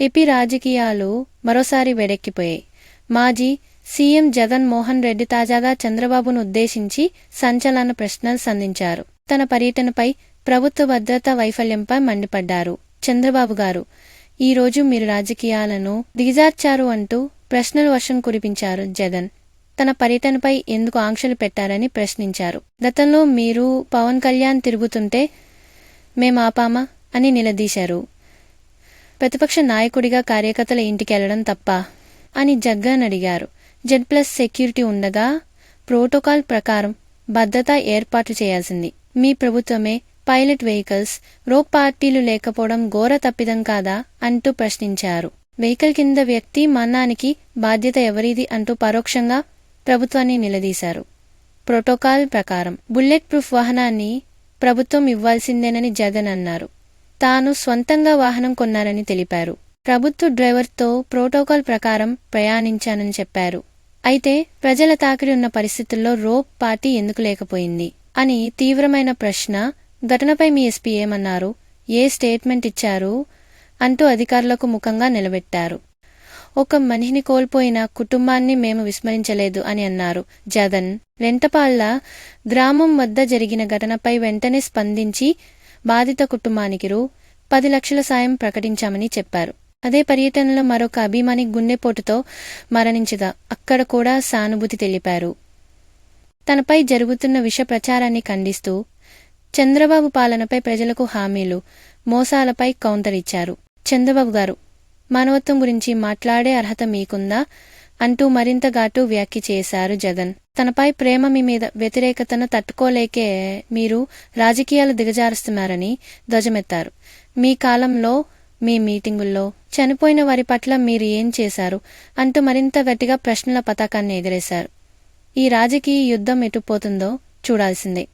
AP రాజకీయాలు మరోసారి వేడెక్కిపోయాయి. మాజీ సీఎం జగన్ మోహన్ రెడ్డి తాజాగా చంద్రబాబును ఉద్దేశించి సంచలన ప్రశ్నలు సంధించారు. తన పర్యటనపై ప్రభుత్వ భద్రతా వైఫల్యంపై మండిపడ్డారు చంద్రబాబు గారు. ఈ రోజు మీరు రాజకీయాలను దిగజార్చారు అంటూ ప్రశ్నలు వర్షం కురిపించారు జగన్. తన పర్యటనపై ఎందుకు ఆంక్షలు పెట్టారని ప్రశ్నించారు. గతంలో మీరు పవన్ కళ్యాణ్ తిరుగుతుంటే మేం ఆపామా అని నిలదీశారు. ప్రతిపక్ష నాయకుడిగా కార్యకర్తల ఇంటికెళ్ళడం తప్ప అని జగ్గన్ అడిగారు. జెడ్ ప్లస్ సెక్యూరిటీ ఉండగా ప్రోటోకాల్ ప్రకారం భద్రత ఏర్పాటు చేయాల్సింది. మీ ప్రభుత్వమే పైలట్ వెహికల్స్ రోప్ పార్టీలు లేకపోవడం ఘోర తప్పిదం కాదా అంటూ ప్రశ్నించారు. వెహికల్ కింద వ్యక్తి మరణానికి బాధ్యత ఎవరిది అంటూ పరోక్షంగా ప్రభుత్వాన్ని నిలదీశారు. ప్రోటోకాల్ ప్రకారం బుల్లెట్ ప్రూఫ్ వాహనాన్ని ప్రభుత్వం ఇవ్వాల్సిందేనని జగన్ అన్నారు. తాను స్వంతంగా వాహనం కొన్నారని తెలిపారు. ప్రభుత్వ డ్రైవర్తో ప్రోటోకాల్ ప్రకారం ప్రయాణించానని చెప్పారు. అయితే ప్రజల తాకిడి ఉన్న పరిస్థితుల్లో రోప్ పార్టీ ఎందుకు లేకపోయింది? అని తీవ్రమైన ప్రశ్న ఘటనపై మీ ఎస్పీ ఏమన్నారు? ఏ స్టేట్మెంట్ ఇచ్చారు? అంటూ అధికారులకు ముఖంగా నిలబెట్టారు. ఒక మనిషిని కోల్పోయిన కుటుంబాన్ని మేము విస్మరించలేదు అని అన్నారు. జగన్ రెంటపాళ్ళ గ్రామం వద్ద జరిగిన ఘటనపై వెంటనే స్పందించి బాధిత కుటుంబానికి రూ. పది లక్షల సాయం ప్రకటించామని చెప్పారు. అదే పర్యటనలో మరొక అభిమాని గుండెపోటుతో మరణించగా అక్కడ కూడా సానుభూతి తెలిపారు. తనపై జరుగుతున్న విష ప్రచారాన్ని ఖండిస్తూ చంద్రబాబు పాలనపై ప్రజలకు హామీలు మోసాలపై కౌంటర్ ఇచ్చారు. చంద్రబాబు గారు మానవత్వం గురించి మాట్లాడే అర్హత మీకుందా? అంటూ మరింత ఘాటు వ్యాఖ్య చేశారు జగన్. తనపై ప్రేమ మీ మీద వ్యతిరేకతను తట్టుకోలేకే మీరు రాజకీయాలు దిగజారుస్తున్నారని ధ్వజమెత్తారు. మీ కాలంలో మీ మీటింగుల్లో చనిపోయిన వారి పట్ల మీరు ఏం చేశారు అంటూ మరింత గట్టిగా ప్రశ్నల పతాకాన్ని ఎగిరేశారు. ఈ రాజకీయ యుద్ధం ఎటుపోతుందో చూడాల్సిందే.